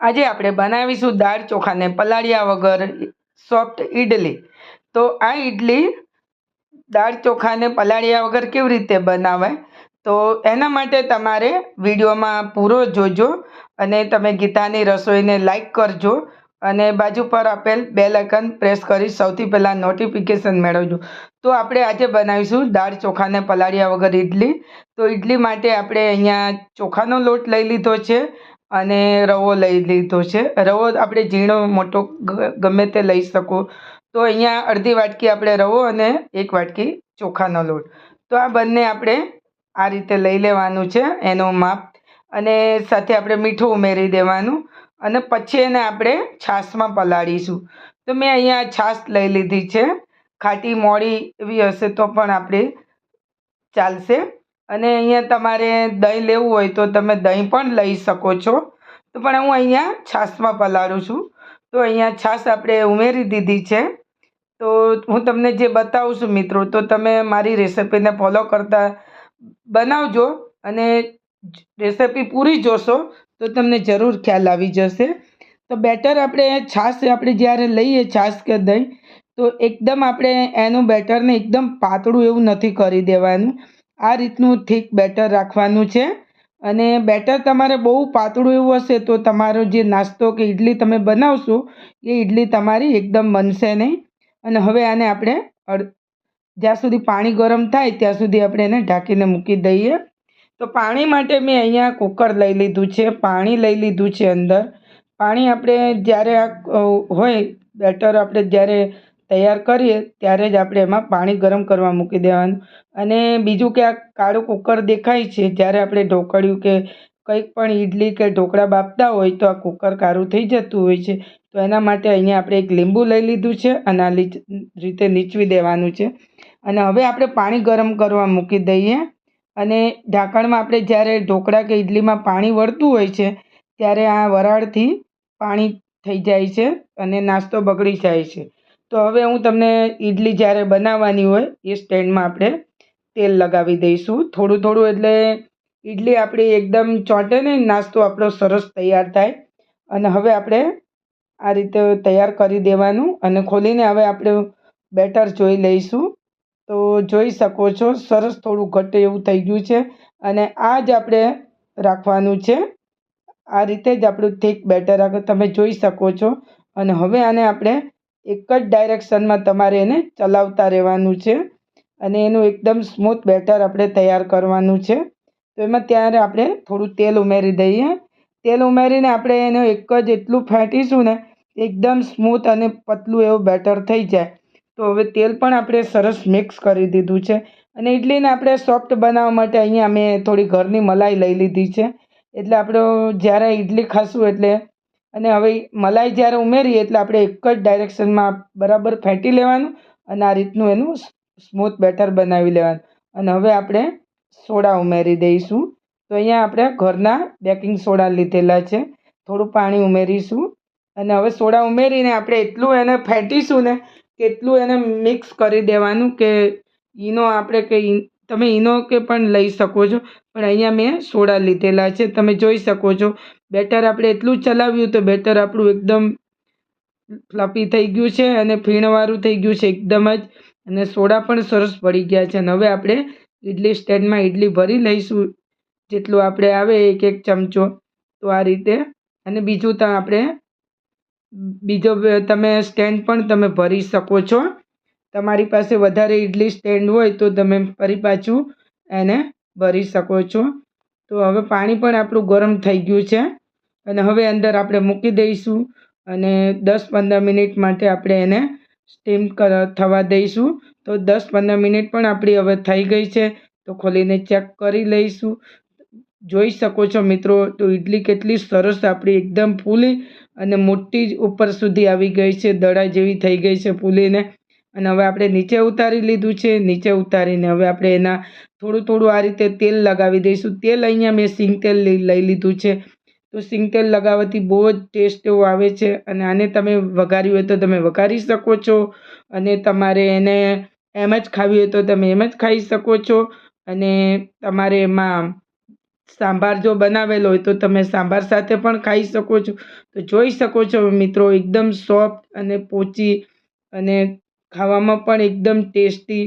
આજે આપણે બનાવીશું દાળ ચોખાને પલાળ્યા વગર સોફ્ટ ઈડલી. તો આ ઈડલી દાળ ચોખાને પલાળ્યા વગર કેવી રીતે બનાવાય તો એના માટે તમારે વિડીયોમાં પૂરો જોજો અને તમે ગીતાની રસોઈને લાઈક કરજો અને બાજુ પર આપેલ બેલ આઇકન પ્રેસ કરી સૌથી પહેલાં નોટિફિકેશન મેળવજો. તો આપણે આજે બનાવીશું દાળ ચોખાને પલાળ્યા વગર ઈડલી. તો ઈડલી માટે આપણે અહીંયા ચોખાનો લોટ લઈ લીધો છે અને રવો લઈ લીધો છે. રવો આપણે ઝીણો, મોટો ગમે તે લઈ શકો. તો અહીંયા અડધી વાટકી આપણે રવો અને એક વાટકી ચોખાનો લોટ. તો આ બંને આપણે આ રીતે લઈ લેવાનું છે, એનો માપ. અને સાથે આપણે મીઠું ઉમેરી દેવાનું. અને પછી એને આપણે છાશમાં પલાળીશું. તો મેં અહીંયા છાશ લઈ લીધી છે. ખાટી મોડી એવી હશે તો પણ આપણે ચાલશે. અને અહીંયા તમારે દહીં લેવું હોય તો તમે દહીં પણ લઈ શકો છો. તો પણ હું અહીંયા છાશમાં પલાળું છું. તો અહીંયા છાશ આપણે ઉમેરી દીધી છે. તો હું તમને જે બતાવું છું મિત્રો, તો તમે મારી રેસિપીને ફોલો કરતા બનાવજો અને રેસિપી પૂરી જોશો તો તમને જરૂર ખ્યાલ આવી જશે. તો બેટર આપણે છાશ આપણે જ્યારે લઈએ છાશ કે દહીં, તો એકદમ આપણે એનું બેટરને એકદમ પાતળું એવું નથી કરી દેવાનું. આ રીતનું થીક બેટર રાખવાનું છે. અને બેટર તમારે બહુ પાતળું એવું હશે તો તમારો જે નાસ્તો કે ઇડલી તમે બનાવશો, એ ઇડલી તમારી એકદમ બનશે નહીં. અને હવે આને આપણે જ્યાં સુધી પાણી ગરમ થાય ત્યાં સુધી આપણે એને ઢાંકીને મૂકી દઈએ. તો પાણી માટે મેં અહીંયા કુકર લઈ લીધું છે, પાણી લઈ લીધું છે અંદર. પાણી આપણે જ્યારે હોય, બેટર આપણે જ્યારે તૈયાર કરીએ, ત્યારે જ આપણે એમાં પાણી ગરમ કરવા મૂકી દેવાનું. અને બીજું કે આ કાળું કુકર દેખાય છે, જ્યારે આપણે ઢોકળ્યું કે કંઈક પણ ઇડલી કે ઢોકળા બાફતા હોય, તો આ કુકર કાળું થઈ જતું હોય છે. તો એના માટે અહીંયા આપણે એક લીંબુ લઈ લીધું છે અને આ રીતે નીચવી દેવાનું છે. અને હવે આપણે પાણી ગરમ કરવા મૂકી દઈએ. અને ઢાંકણમાં આપણે જ્યારે ઢોકળા કે ઇડલીમાં પાણી વળતું હોય છે, ત્યારે આ વરાળથી પાણી થઈ જાય છે અને નાસ્તો બગડી જાય છે. તો હવે હું તમને ઇડલી જ્યારે બનાવવાની હોય એ સ્ટેન્ડમાં આપણે તેલ લગાવી દઈશું. થોડું થોડું એટલે ઇડલી આપણી એકદમ ચોંટે ને નાસ્તો આપણો સરસ તૈયાર થાય. અને હવે આપણે આ રીતે તૈયાર કરી દેવાનું અને ખોલીને હવે આપણે બેટર જોઈ લઈશું. તો જોઈ શકો છો, સરસ થોડું ઘટે એવું થઈ ગયું છે અને આ જ આપણે રાખવાનું છે. આ રીતે જ આપણું થીક બેટર તમે જોઈ શકો છો. અને હવે આને આપણે એક જ ડાયરેક્શનમાં તમારે એને ચલાવતા રહેવાનું છે અને એનું એકદમ સ્મૂથ બેટર આપણે તૈયાર કરવાનું છે. તો એમાં ત્યારે આપણે થોડું તેલ ઉમેરી દઈએ. તેલ ઉમેરીને આપણે એને એક જ એટલું ફેંટીશું ને, એકદમ સ્મૂથ અને પતલું એવું બેટર થઈ જાય. તો હવે તેલ પણ આપણે સરસ મિક્સ કરી દીધું છે. અને ઇડલીને આપણે સોફ્ટ બનાવવા માટે અહીંયા મેં થોડી ઘરની મલાઈ લઈ લીધી છે. એટલે આપણો જ્યારે ઇડલી ખાશું એટલે અને હવે મલાઈ જ્યારે ઉમેરીએ એટલે આપણે એક જ ડાયરેક્શનમાં બરાબર ફેંટી લેવાનું અને આ રીતનું એનું સ્મૂથ બેટર બનાવી લેવાનું. અને હવે આપણે સોડા ઉમેરી દઈશું. તો અહીંયા આપણે ઘરના બેકિંગ સોડા લીધેલા છે. થોડું પાણી ઉમેરીશું. અને હવે સોડા ઉમેરીને આપણે એટલું એને ફેંટીશું ને કે એટલું એને મિક્સ કરી દેવાનું કે ઈનો આપણે કે તમે ઈનો કે પણ લઈ શકો છો. પણ અહીંયા મેં સોડા લીધેલા છે. તમે જોઈ શકો છો. બેટર આપણે એટલું ચલાવ્યું તો બેટર આપણું એકદમ ફ્લફી થઈ ગયું છે અને ફીણવાળું થઈ ગયું છે એકદમ જ. અને સોડા પણ સરસ પડી ગયા છે અને હવે આપણે ઇડલી સ્ટેન્ડમાં ઇડલી ભરી લઈશું. જેટલું આપણે આવે એક એક ચમચો તો આ રીતે. અને બીજું તો આપણે બીજો તમે સ્ટેન્ડ પણ તમે ભરી શકો છો. તમારી પાસે વધારે ઇડલી સ્ટેન્ડ હોય તો તમે ફરી પાછું એને ભરી શકો છો. તો હવે પાણી પણ આપણું ગરમ થઈ ગયું છે. અને હવે અંદર આપણે મૂકી દઈશું અને દસ પંદર મિનિટ માટે આપણે એને સ્ટીમ થવા દઈશું. તો દસ પંદર મિનિટ પણ આપણી હવે થઈ ગઈ છે. તો ખોલીને ચેક કરી લઈશું. જોઈ શકો છો મિત્રો, તો ઇડલી કેટલી સરસ આપણી એકદમ ફૂલી અને મોટી જ ઉપર સુધી આવી ગઈ છે. દડા જેવી થઈ ગઈ છે ફૂલીને. અને હવે આપણે નીચે ઉતારી લીધું છે. નીચે ઉતારીને હવે આપણે એના થોડું થોડું આ રીતે તેલ લગાવી દઈશું. તેલ અહીંયા મેં સિંગ તેલ લઈ લીધું છે. તો સિંગ તેલ લગાવવાથી બહુ જ ટેસ્ટ એવો આવે છે અને આને તમે વઘાર્યું હોય તો તમે વઘારી શકો છો અને તમારે એને એમ જ ખાવી હોય તો તમે એમ જ ખાઈ શકો છો અને તમારે એમાં સાંભાર જો બનાવેલો હોય તો તમે સાંભાર સાથે પણ ખાઈ શકો છો. તો જોઈ શકો છો મિત્રો એકદમ સોફ્ટ અને પોચી અને ખાવામાં પણ એકદમ ટેસ્ટી.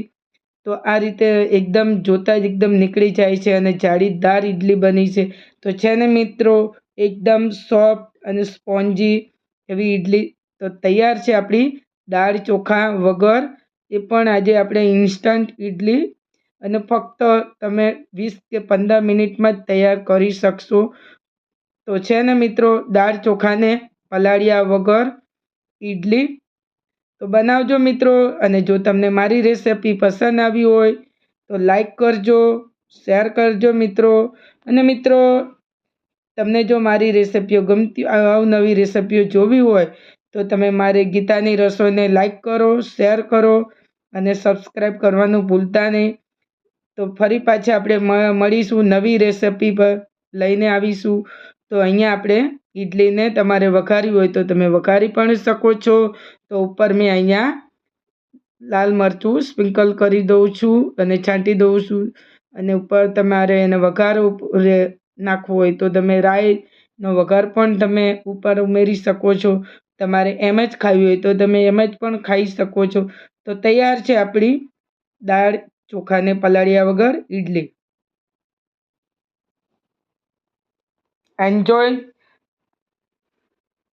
તો આ રીતે એકદમ જોતાં જ એકદમ નીકળી જાય છે અને જાળીદાર ઇડલી બની છે. તો છે ને મિત્રો એકદમ સોફ્ટ અને સ્પોન્જી એવી ઇડલી તો તૈયાર છે આપણી દાળ ચોખા વગર. એ પણ આજે આપણે ઇન્સ્ટન્ટ ઇડલી અને ફક્ત તમે વીસ કે પંદર મિનિટમાં જ તૈયાર કરી શકશો. તો છે ને મિત્રો, દાળ ચોખાને પલાળ્યા વગર ઇડલી તો બનાવજો મિત્રો, અને જો તમને મારી રેસિપી પસંદ આવી હોય, તો લાઈક કરજો શેર કરજો મિત્રો. અને મિત્રો તમને જો મારી રેસિપીઓ ગમતી અવનવી રેસિપીઓ જોવી હોય, તો તમે મારી ગીતાની રસોઈને લાઈક કરો, શેર કરો અને સબસ્ક્રાઈબ કરવાનું ભૂલતા નહીં. તો ફરી પાછા આપણે મળીશું નવી રેસિપી પર લઈને આવીશું. તો અહીંયા આપણે ઇડલીને તમારે વઘારી હોય તો તમે વઘારી પણ શકો છો. તો ઉપર મેં અહીંયા લાલ મરચું સ્પ્રિંકલ કરી દઉં છું અને છાંટી દઉં છું. અને ઉપર તમારે એને વઘાર નાખવો હોય તો તમે રાઈનો વઘાર પણ તમે ઉપર ઉમેરી શકો છો. તમારે એમ જ ખાવી હોય તો તમે એમ જ પણ ખાઈ શકો છો. તો તૈયાર છે આપણી દાળ ચોખાને પલાળ્યા વગર ઇડલી એન્જોય